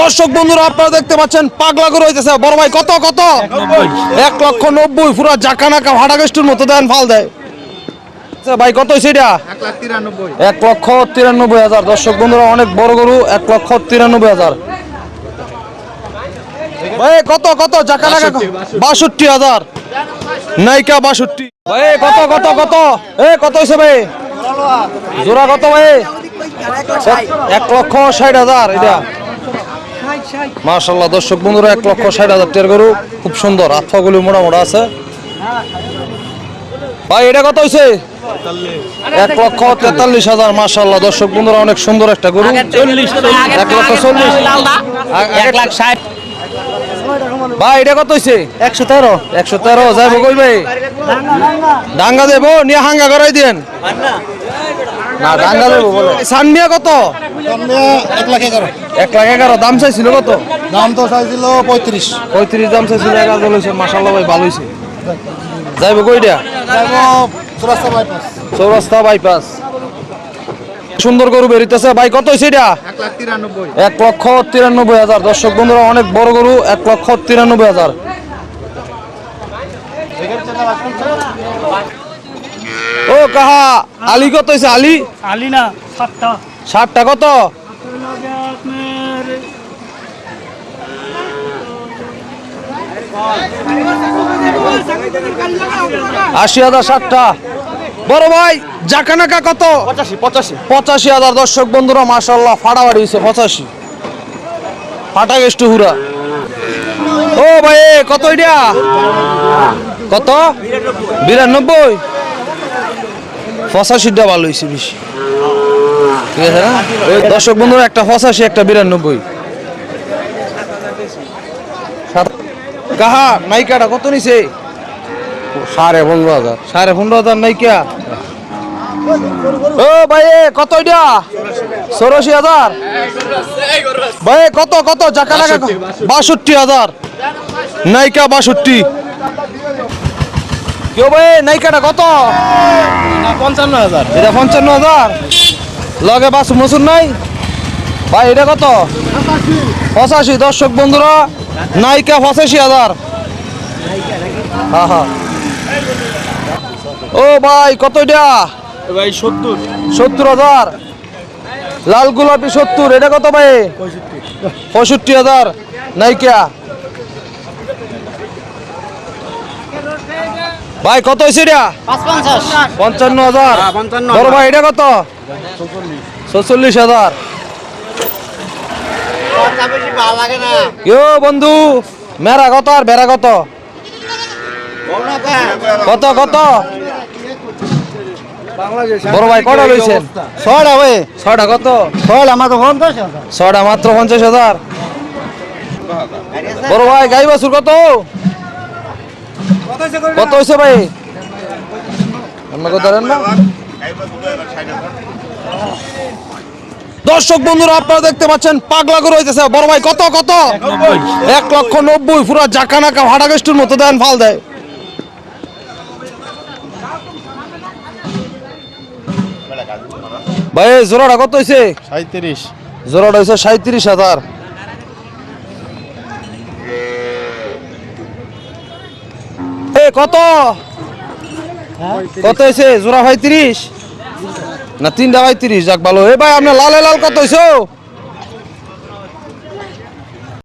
দর্শক বন্ধুরা আপনারা দেখতে পাচ্ছেন পাগলা করে হইতেছে বড় ভাই কত কত? এক লক্ষ নব্বই পুরো জাকানাকা ভাড়া গেস্টুর মতো দেন ফাল দেয়। আচ্ছা, ভাই কত হয়েছে এটা? এক লক্ষ তিরানব্বই হাজার। দর্শক বন্ধুরা অনেক বড় গরু এক লক্ষ তিরানব্বই হাজার। ভাই কত কত? জাকানাকা বাষট্টি হাজার। নাইকা বাষট্টি। ভাই কত কত কত? এ কত হয়েছে ভাই? জোড়া কত ভাই? এক লক্ষ ষাট হাজার এটা। মার্শাল্লাহ দর্শক বন্ধুরা এক লক্ষ ষাট হাজার টের গরু। খুব সুন্দর আত্মাগুলি মোটা মোটা আছে। ভাই এটা কত হয়েছে এক লক্ষ তেতাল্লিশ হাজার মার্শাল্লাহ দর্শক বন্ধুরা অনেক সুন্দর একটা গরু। এক লক্ষ চল্লিশ। এক লাখ ষাট। ভাই এটা কত হয়েছে একশো তেরো। একশো তেরো যাইবো কই ভাই? ডাঙ্গা দেবো নিয়ে হাঙ্গা করাই দেন না ডাঙ্গা দেবো বলে। সানমিয়া কত? এক লাখ এগারো। এক লাখ এগারো দাম চাইছিল কত? দাম তো চাইছিল পঁয়ত্রিশ। পঁয়ত্রিশ দাম চাইছিল এগারো বলেছে মাসাল্লাহ ভাই ভালো হয়েছে যাইবো কইটা চুরাস্তা বাইপাস। চৌরাস্তা বাইপাস। সুন্দর গরু বেরিতেছে ভাই কত হয়েছে এটা? এক লক্ষ তিরানব্বই হাজার। দর্শক বন্ধুরা অনেক বড় গরু এক লক্ষ তিরানব্বই হাজার। কাহা? আলি কত হয়েছে আলি? আলি না সাতটা। ষাটটা কত? আশি হাজার ষাটটা বড় ভাই জাকানাকা কত? পঁচাশি পঁচাশি। পঁচাশি হাজার দর্শক বন্ধুরা মাসাল্লাহ ফাটাফাটি হয়েছে পঁচাশি। ফাটা গেস্টু হুরা। ও ভাই কত এটা কত? বিরানব্বই। পঁচাশিটা ভালো হয়েছে বেশি। ঠিক আছে না? ওই দর্শক বন্ধুরা একটা পঁচাশি একটা বিরানব্বই। কাহা নাইকাটা কত নিছে? সাড়ে পনেরো হাজার। সাড়ে পনেরো হাজার নাইকা। ও ভাই কত এটা? চৌরাশি হাজার। ভাই কত কত? জাকা লাগা বাষট্টি হাজার। নাইকা বাষট্টি। কেউ ভাই নাইকাটা কত? পঞ্চান্ন হাজার এটা পঞ্চান্ন হাজার লগে বাস মসুর নাই? ভাই এটা কত? পঁচাশি। দর্শক বন্ধুরা নাইকা পঁচাশি হাজার হ্যাঁ হ্যাঁ ও ভাই কত এটা? ভাই সত্তর। সত্তর হাজার লাল গোলাপি সত্তর এটা কত ভাই? পঁয়ষট্টি। হাজার নাইকা। ভাই কত হয়েছে এটা? পঞ্চান্ন হাজার। বড় ভাই এটা কত? ছচল্লিশ হাজার। ইয়ো বন্ধু মেরা কত আর বেড়া কত? কত কত? বড় ভাই কটা লইছেন? ছয়টা ভাই। ছয়টা কত? ছয়টা মাত্র পঞ্চাশ হাজার। ছয়টা মাত্র পঞ্চাশ হাজার। বড় ভাই গাই বাছুর কত? কত হয়েছে ভাই? আপনাকে ধরেন না। দর্শক বন্ধুরা আপনারা দেখতে পাচ্ছেন পাগলা করে হইতেছে। বড় ভাই কত কত? এক লক্ষ নব্বই পুরো জাকানাকা ভাড়া গেস্টুর মতো দেন ফাল দেয়। ভাই জোড়াটা কত হয়েছে সাঁত্রিশ জোড়াটা হয়েছে সাঁত্রিশ হাজার। কত? কত হয়েছে? জোড়া তিরিশ না, তিনটা ভাই তিরিশ যাক ভালো। এ ভাই আপনার লালে লাল কত হয়েছে?